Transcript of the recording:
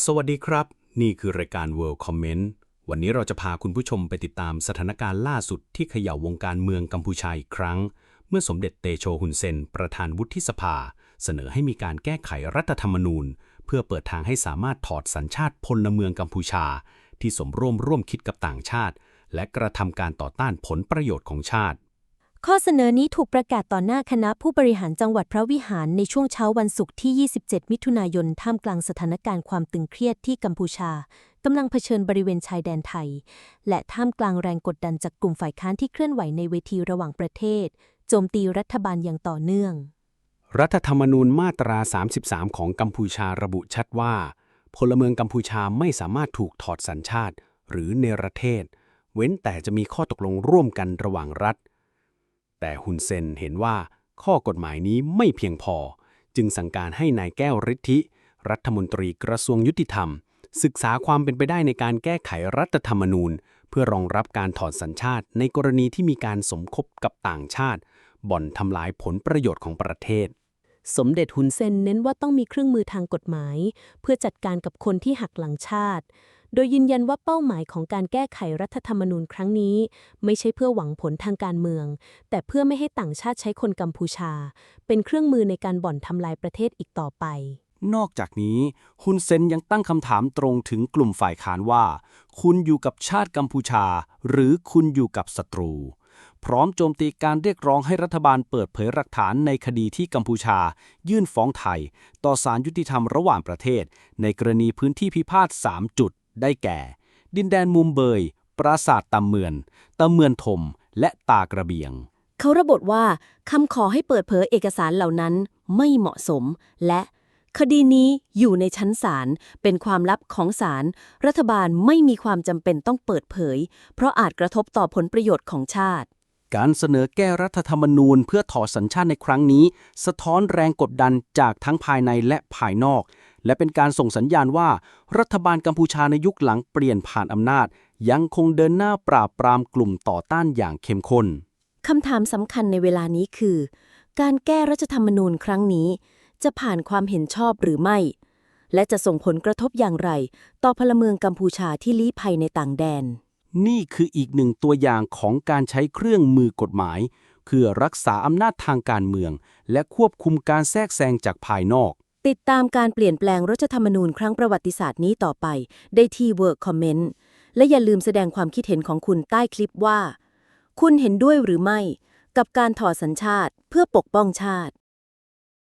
สวัสดีครับ นี่คือรายการ World Comment วันนี้เราจะพาคุณผู้ชมไปติดตามสถานการณ์ล่าสุดที่เขย่าวงการเมืองกัมพูชาอีกครั้ง เมื่อสมเด็จเตโชฮุนเซน ประธานวุฒิสภา เสนอให้มีการแก้ไขรัฐธรรมนูญ เพื่อเปิดทางให้สามารถถอดสัญชาติพลเมืองกัมพูชา ที่สมร่วมร่วมคิดกับต่างชาติ และกระทำการต่อต้านผลประโยชน์ของชาติ ข้อเสนอนี้ถูกประกาศต่อหน้าคณะผู้บริหารจังหวัดพระวิหารในช่วงเช้าวันศุกร์ที่ 27 มิถุนายน ท่ามกลางสถานการณ์ความตึงเครียดที่กัมพูชากำลังเผชิญบริเวณชายแดนไทย และท่ามกลางแรงกดดันจากกลุ่มฝ่ายค้านที่เคลื่อนไหวในเวทีระหว่างประเทศ โจมตีรัฐบาลอย่างต่อเนื่อง รัฐธรรมนูญมาตรา 33 ของกัมพูชาระบุชัดว่า พลเมืองกัมพูชาไม่สามารถถูกถอดสัญชาติ หรือเนรเทศ เว้นแต่จะมีข้อตกลงร่วมกันระหว่างรัฐ แต่ฮุนเซนเห็นว่าข้อกฎหมายนี้ไม่เพียงพอ จึงสั่งการให้นายแก้วฤทธิ รัฐมนตรีกระทรวงยุติธรรม ศึกษาความเป็นไปได้ในการแก้ไขรัฐธรรมนูญ เพื่อรองรับการถอดสัญชาติในกรณีที่มีการสมคบกับต่างชาติ บ่อนทำลายผลประโยชน์ของประเทศ สมเด็จฮุนเซนเน้นว่าต้องมีเครื่องมือทางกฎหมาย เพื่อจัดการกับคนที่หักหลังชาติ โดยยืนยันว่าเป้าหมายของการแก้ไขรัฐธรรมนูญครั้งนี้ ไม่ใช่เพื่อหวังผลทางการเมือง แต่เพื่อไม่ให้ต่างชาติใช้คนกัมพูชา เป็นเครื่องมือในการบ่อนทำลายประเทศอีกต่อไป นอกจากนี้ฮุนเซนยังตั้งคำถามตรงถึงกลุ่มฝ่ายค้านว่า คุณอยู่กับชาติกัมพูชา หรือคุณอยู่กับศัตรู พร้อมโจมตีการเรียกร้องให้รัฐบาลเปิดเผยหลักฐานในคดีที่กัมพูชา ยื่นฟ้องไทย ต่อศาลยุติธรรมระหว่างประเทศ ในกรณีพื้นที่พิพาท 3 จุด ได้แก่ ดินแดนมุมเบย ปราสาทตำเมือนตำเมือนถม และตากระเบียง เขาระบุว่าคำขอให้เปิดเผยเอกสารเหล่านั้นไม่เหมาะสม และ คดีนี้อยู่ในชั้นศาลเป็นความลับของศาลรัฐบาลไม่มีความจำเป็นต้องเปิดเผย เพราะอาจกระทบต่อผลประโยชน์ของชาติการเสนอแก้รัฐธรรมนูญเพื่อถอดสัญชาติในครั้งนี้ สะท้อนแรงกดดันจากทั้งภายในและภายนอก และเป็นการส่งสัญญาณว่า รัฐบาลกัมพูชาในยุคหลังเปลี่ยนผ่านอำนาจ ยังคงเดินหน้าปราบปรามกลุ่มต่อต้านอย่างเข้มข้นคำถามสำคัญในเวลานี้คือ การแก้รัฐธรรมนูญครั้งนี้ จะผ่านความเห็นชอบหรือไม่ และจะส่งผลกระทบอย่างไร ต่อพลเมืองกัมพูชาที่ลี้ภัยในต่างแดน นี่คืออีกหนึ่งตัวอย่างของการใช้เครื่องมือกฎหมาย เพื่อรักษาอำนาจทางการเมือง และควบคุมการแทรกแซงจากภายนอก ติดตามการเปลี่ยนแปลงรัฐธรรมนูญครั้งประวัติศาสตร์นี้ต่อไป ได้ที่ Work Comment และอย่าลืมแสดงความคิดเห็นของคุณใต้คลิปว่า คุณเห็นด้วยหรือไม่ กับการถอดสัญชาติเพื่อปกป้องชาติ